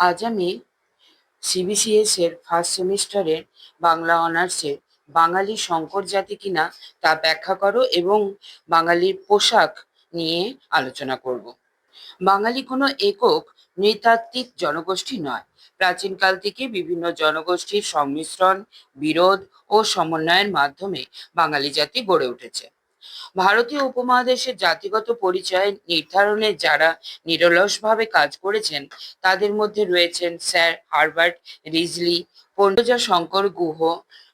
আজ আমি সিবিসিএস এর ফার্স্ট সেমিস্টারের বাংলা অনার্সের বাঙালি সংকর জাতি কিনা তা ব্যাখ্যা করো এবং বাঙালির পোশাক নিয়ে আলোচনা করব। বাঙালি কোনো একক নৃতাত্ত্বিক জনগোষ্ঠী নয়। প্রাচীনকাল থেকে বিভিন্ন জনগোষ্ঠীর সংমিশ্রণ, বিরোধ ও সমন্বয়ের মাধ্যমে বাঙালি জাতি গড়ে উঠেছে। ভারতীয় উপমহাদেশের জাতিগত পরিচয় নির্ধারণে যারা নিরলসভাবে কাজ করেছেন, তাদের মধ্যে রয়েছেন স্যার হারবার্ট রিজলি পণ্ডজা শঙ্কর গুহ,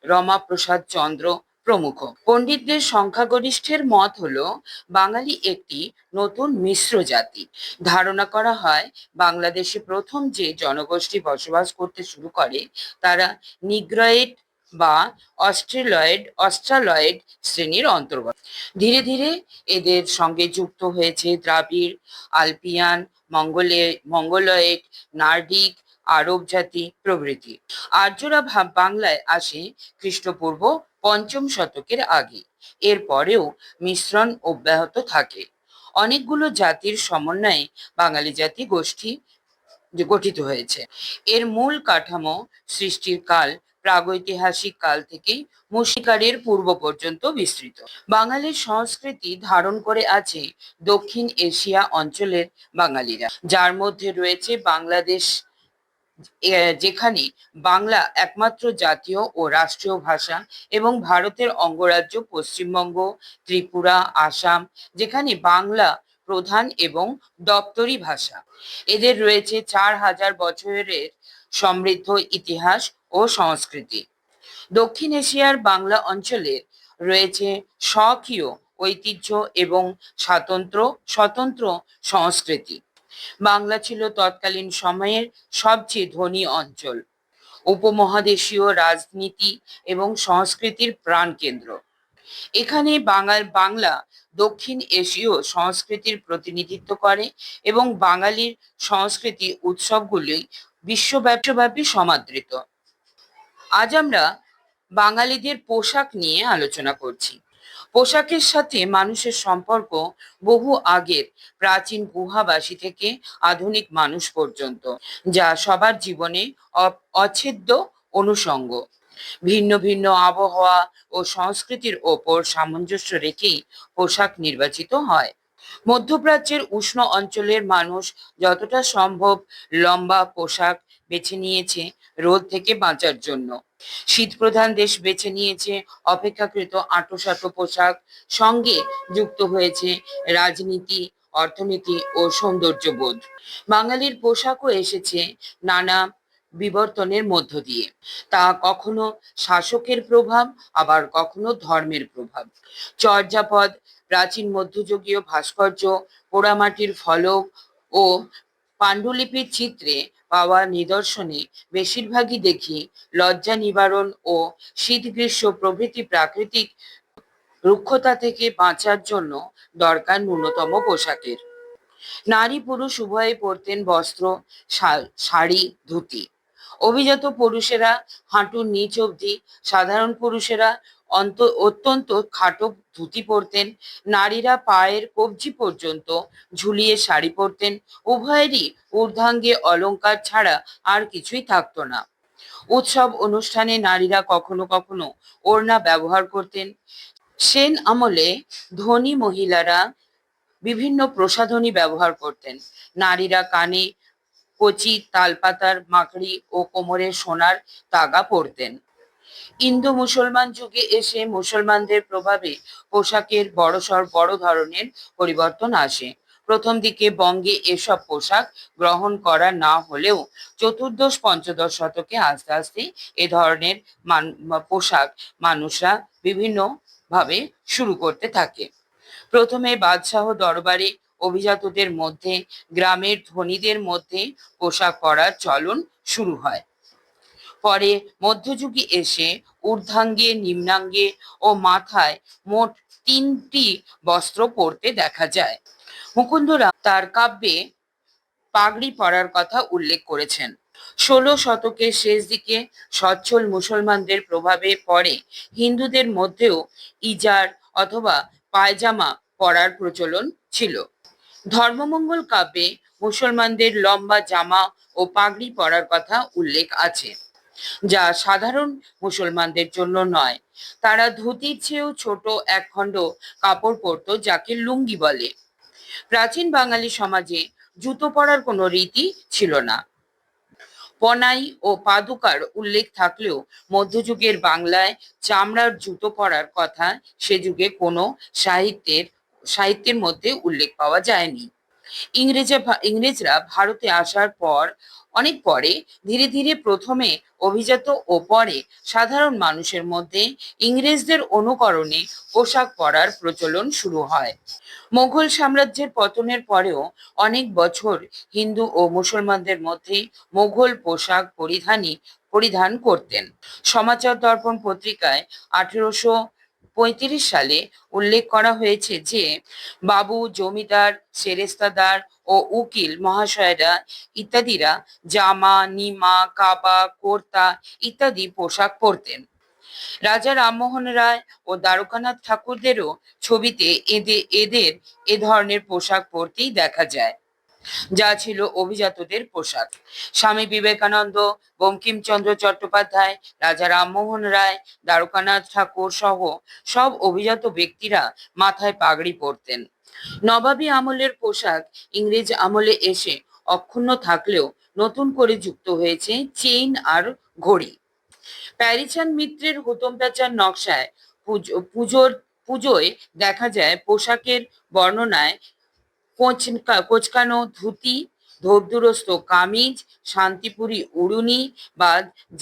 রমাপ্রসাদ চন্দ্র প্রমুখ। পণ্ডিতদের সংখ্যাগরিষ্ঠের মত হলো, বাঙালি একটি নতুন মিশ্র জাতি। ধারণা করা হয়, বাংলাদেশে প্রথম যে জনগোষ্ঠী বসবাস করতে শুরু করে, তারা নিগ্রয়েড বা অস্ট্রেলয়েড, অস্ট্রালয়েড শ্রেণির অন্তর্গত। ধীরে ধীরে এদের সঙ্গে যুক্ত হয়েছে দ্রাবিড়, আলপিয়ান, মঙ্গলে, মঙ্গলয়েড, নার্ডিক, আরব জাতি প্রভৃতি। আর্যরা ভাব বাংলায় আসে খ্রিস্টপূর্ব পঞ্চম শতকের আগে। এর পরেও মিশ্রণ অব্যাহত থাকে। অনেকগুলো জাতির সমন্বয়ে বাঙালি জাতি গোষ্ঠী গঠিত হয়েছে। এর মূল কাঠামো সৃষ্টির কাল প্রাগৈতিহাসিক কাল থেকেই মুশিকারের পূর্ব পর্যন্ত বিস্তৃত। বাঙালির সংস্কৃতি ধারণ করে আছে দক্ষিণ এশিয়া অঞ্চলের বাঙালিরা। যার মধ্যে রয়েছে বাংলাদেশ যেখানে বাংলা একমাত্র জাতীয় ও রাষ্ট্রীয় ভাষা এবং ভারতের অঙ্গরাজ্য পশ্চিমবঙ্গ, ত্রিপুরা, আসাম, যেখানে বাংলা প্রধান এবং দপ্তরি ভাষা। এদের রয়েছে চার হাজার বছরের সমৃদ্ধ ইতিহাস ও সংস্কৃতি। দক্ষিণ এশিয়ার বাংলা অঞ্চলের রয়েছে স্বকীয় ঐতিহ্য এবং স্বাতন্ত্র স্বতন্ত্র সংস্কৃতি। বাংলা ছিল তৎকালীন সময়ের সবচেয়ে ধনী অঞ্চল। উপমহাদেশীয় রাজনীতি এবং সংস্কৃতির প্রাণকেন্দ্র। এখানে বাঙাল বাংলা দক্ষিণ এশীয় সংস্কৃতির প্রতিনিধিত্ব করে এবং বাঙালির সংস্কৃতি উৎসবগুলি বিশ্বব্যাপী সমাদৃত। আজ আমরা বাঙালিদের পোশাক নিয়ে আলোচনা করছি। পোশাকের সাথে মানুষের সম্পর্ক বহু আগের, প্রাচীন গুহাবাসী থেকে আধুনিক মানুষ পর্যন্ত, যা সবার জীবনে অচ্ছেদ্য অনুষঙ্গ। ভিন্ন ভিন্ন আবহাওয়া ও সংস্কৃতির ওপর সামঞ্জস্য রেখেই পোশাক নির্বাচিত হয়। মধ্যপ্রাচ্যের উষ্ণ অঞ্চলের মানুষ যতটা সম্ভব লম্বা পোশাক বেছে নিয়েছে রোদ থেকে বাঁচার জন্য। শীতপ্রধান দেশ বেছে নিয়েছে অপেক্ষাকৃত আঁটোসাঁটো পোশাক। সঙ্গে যুক্ত হয়েছে রাজনীতি, অর্থনীতি ও সৌন্দর্যবোধ। বাঙালির পোশাকও এসেছে নানা বিবর্তনের মধ্য দিয়ে। তা কখনো শাসকের প্রভাব, আবার কখনো ধর্মের প্রভাব। চর্যাপদ, প্রাচীন মধ্যযুগীয় ভাস্কর্য, পোড়ামাটির ফলক ও পাণ্ডুলিপির চিত্রে পাওয়া নিদর্শনে বেশিরভাগই দেখি লজ্জা নিবারণ ও শীত গ্রীষ্ম প্রভৃতি প্রাকৃতিক রুক্ষতা থেকে বাঁচার জন্য দরকার ন্যূনতম পোশাকের। নারী পুরুষ উভয়ে পরতেন বস্ত্র শাড়ি, ধুতি। অভিজাত পুরুষেরা হাঁটুর নিচ অবধি, সাধারণ পুরুষেরা অন্ত, অত্যন্ত খাটো ধুতি পরতেন, নারীরা পায়ের কবজি পর্যন্ত ঝুলিয়ে শাড়ি পরতেন, উভয়েরই ঊর্ধ্বাঙ্গে অলংকার ছাড়া আর কিছুই থাকতো না। উৎসব অনুষ্ঠানে নারীরা কখনো কখনো ওড়না ব্যবহার করতেন। সেন আমলে ধনী মহিলারা বিভিন্ন প্রসাধনী ব্যবহার করতেন। নারীরা কানে কচি, তালপাতার, মাকড়ি ও কোমরে সোনার তাগা পরতেন। ইন্দো মুসলমান যুগে এসে মুসলমানদের প্রভাবে পোশাকের বড়সড় বড় ধরনের পরিবর্তন আসে। প্রথম দিকে বঙ্গে এসব পোশাক গ্রহণ করা না হলেও চতুর্দশ, পঞ্চদশ শতকে আস্তে আস্তে এ ধরনের পোশাক মানুষরা বিভিন্ন ভাবে শুরু করতে থাকে। প্রথমে বাদশাহ দরবারে অভিজাতদের মধ্যে, গ্রামের ধনীদের মধ্যে পোশাক পরার চলন শুরু হয়। পরে মধ্যযুগে এসে ঊর্ধ্বাঙ্গে, নিম্নাঙ্গে ও মাথায় মোট তিনটি বস্ত্র পরতে দেখা যায়। মুকুন্দরা তার কাব্যে পাগড়ি পরার কথা উল্লেখ করেছেন। ষোলো শতকের শেষ দিকে সচ্ছল মুসলমানদের প্রভাবে পড়ে হিন্দুদের মধ্যেও ইজার অথবা পায়জামা পরার প্রচলন ছিল। ধর্মমঙ্গল কাব্যে মুসলমানদের লম্বা জামা ও পাগড়ি পরার কথা উল্লেখ আছে, যা সাধারণ মুসলমানদের জন্য নয়। তারা ধুতির চেয়েও ছোট একখণ্ড কাপড় পরতো যাকে লুঙ্গি বলে। প্রাচীন বাঙালি সমাজে জুতো পরার কোনো রীতি ছিল না। পনাই ও পাদুকার উল্লেখ থাকলেও মধ্যযুগের বাংলায় চামড়ার জুতো পরার কথা সে যুগে কোনো সাহিত্যের সাহিত্যের মধ্যে উল্লেখ পাওয়া যায়নি। ইংরেজা ইংরেজরা ভারতে আসার পর অনেক পরে ধীরে ধীরে প্রথমে অভিজাত ও পরে সাধারণ মানুষের মধ্যে ইংরেজদের অনুকরণে পোশাক পরার প্রচলন শুরু হয়। মোগল সাম্রাজ্যের পতনের পরেও অনেক বছর হিন্দু ও মুসলমানদের মধ্যে মোগল পোশাক পরিধানই পরিধান করতেন। সমাচার দর্পণ পত্রিকায় আঠেরোশো পঁয়ত্রিশ সালে উল্লেখ করা হয়েছে যে, বাবু, জমিদার, সেরেস্তাদার ও উকিল মহাশয়রা ইত্যাদিরা জামা, নিমা, কাবা, কোর্তা ইত্যাদি পোশাক পরতেন। রাজা রামমোহন রায় ও দ্বারকানাথ ঠাকুরদেরও ছবিতে এদের এদের এ ধরনের পোশাক পরতেই দেখা যায়। যা ছিল অভিজাতদের পোশাক। স্বামী বিবেকানন্দ, বঙ্কিমচন্দ্র চট্টোপাধ্যায়, রাজা রামমোহন রায়, দ্বারকানাথ ঠাকুর সহ সব অভিজাত ব্যক্তিরা মাথায় পাগড়ি পরতেন। নবাবী আমলের পোশাক ইংরেজ আমলে এসে অক্ষুণ্ণ থাকলেও নতুন করে যুক্ত হয়েছে চেইন আর ঘড়ি। প্যারিচান মিত্রের হুতম প্যাচার নকশায় পুজো- পুজোর, পুজোয় দেখা যায় পোশাকের বর্ণনায় কোচকা কোচকানো ধুতি, ধোপদুরস্ত কামিজ, শান্তিপুরি উড়ুনি বা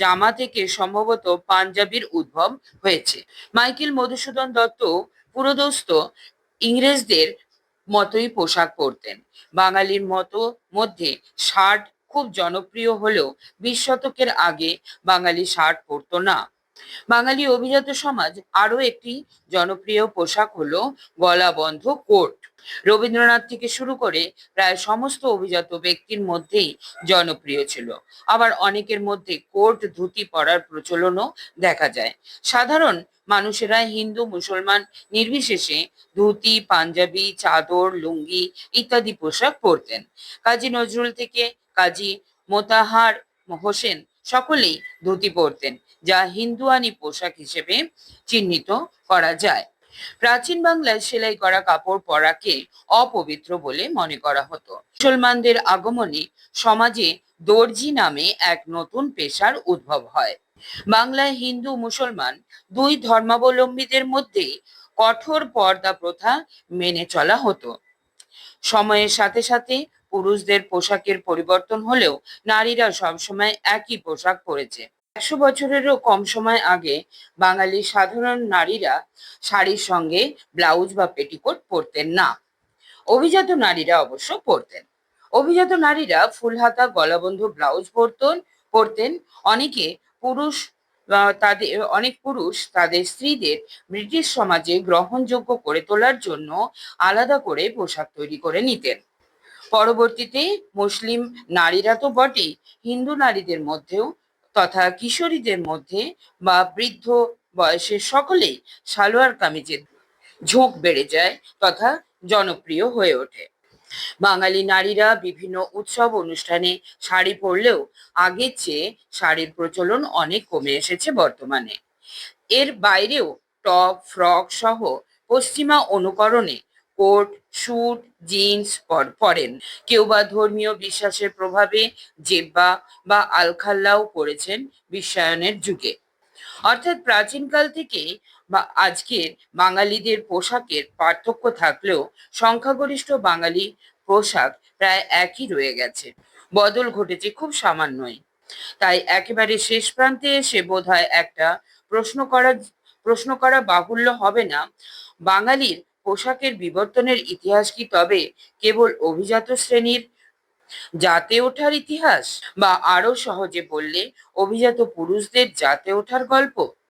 জামা থেকে সম্ভবত পাঞ্জাবির উদ্ভব হয়েছে। মাইকেল মধুসূদন দত্ত পুরোদস্ত ইংরেজদের মতোই পোশাক পরতেন। বাঙালির মতো মধ্যে শার্ট খুব জনপ্রিয় হলেও বিশ শতকের আগে বাঙালি শার্ট পরতো না। বাঙালি অভিজাত সমাজ আরও একটি জনপ্রিয় পোশাক হলো গলাবন্ধ কোট। রবীন্দ্রনাথ থেকে শুরু করে প্রায় সমস্ত অভিজাত ব্যক্তির মধ্যেই জনপ্রিয় ছিল। আবার অনেকের মধ্যে কোট, ধুতি পরার প্রচলনও দেখা যায়। সাধারণ মানুষেরা হিন্দু, মুসলমান নির্বিশেষে ধুতি, পাঞ্জাবি, চাদর, লুঙ্গি ইত্যাদি পোশাক পরতেন। কাজী নজরুল থেকে কাজী মোতাহার হোসেন সকলেই ধুতি পরতেন, যা হিন্দুয়ানি পোশাক হিসেবে চিহ্নিত করা যায়। প্রাচীন বাংলায় সেলাই করা কাপড় পরাকে অপবিত্র বলে মনে করা হতো। মুসলমানদের আগমনে সমাজে দর্জি নামে এক নতুন পেশার উদ্ভব হয়। বাংলায় হিন্দু মুসলমান দুই ধর্মাবলম্বীদের মধ্যে কঠোর পর্দা প্রথা মেনে চলা হতো। সময়ের সাথে সাথে পুরুষদের পোশাকের পরিবর্তন হলেও নারীরা সবসময় একই পোশাক পরেছে। একশো বছরেরও কম সময় আগে বাঙালি সাধারণ নারীরা শাড়ির সঙ্গে ব্লাউজ বা পেটিকোট পরতেন না। অভিজাত নারীরা অবশ্য পরতেন। অভিজাত নারীরা ফুলহাতা, গলাবন্ধ ব্লাউজ পরতেন পরতেন। অনেকে পুরুষ তাদের, অনেক পুরুষ তাদের স্ত্রীদের ব্রিটিশ সমাজে গ্রহণযোগ্য করে তোলার জন্য আলাদা করে পোশাক তৈরি করে নিতেন। পরবর্তীতে মুসলিম নারীরা তো বটেই। হিন্দু নারীদের মধ্যেও তথা কিশোরীদের মধ্যে বা বৃদ্ধ বয়সের সকলেই সালোয়ার কামিজের ঝোঁক বেড়ে যায় তথা জনপ্রিয় হয়ে ওঠে। বাঙালি নারীরা বিভিন্ন উৎসব অনুষ্ঠানে শাড়ি পরলেও আগের চেয়ে শাড়ির প্রচলন অনেক কমে এসেছে বর্তমানে। এর বাইরেও টপ, ফ্রক সহ পশ্চিমা অনুকরণে কোট স্যুট জিন্স পর- পরেন। কেউ বা ধর্মীয় বিশ্বাসের প্রভাবে জেব্বা বা আলখাল্লাও পরেছেন বিশ্বায়নের যুগে। অর্থাৎ প্রাচীনকাল থেকে বা আজকের বাঙালিদের পোশাকের পার্থক্য থাকলেও সংখ্যাগরিষ্ঠ বাঙালি পোশাক প্রায় একই রয়ে গেছে। বদল ঘটেছে খুব সামান্যই। তাই একেবারে শেষ প্রান্তে এসে বোধহয় একটা প্রশ্ন করা প্রশ্ন করা বাহুল্য হবে না। বাঙালির পোশাকের বিবর্তনের ইতিহাস কি তবে কেবল অভিজাত শ্রেণির? জাতে ওঠার ইতিহাস? বা আরও সহজে বললে, অভিজাত পুরুষদের জাতে ওঠার গল্প?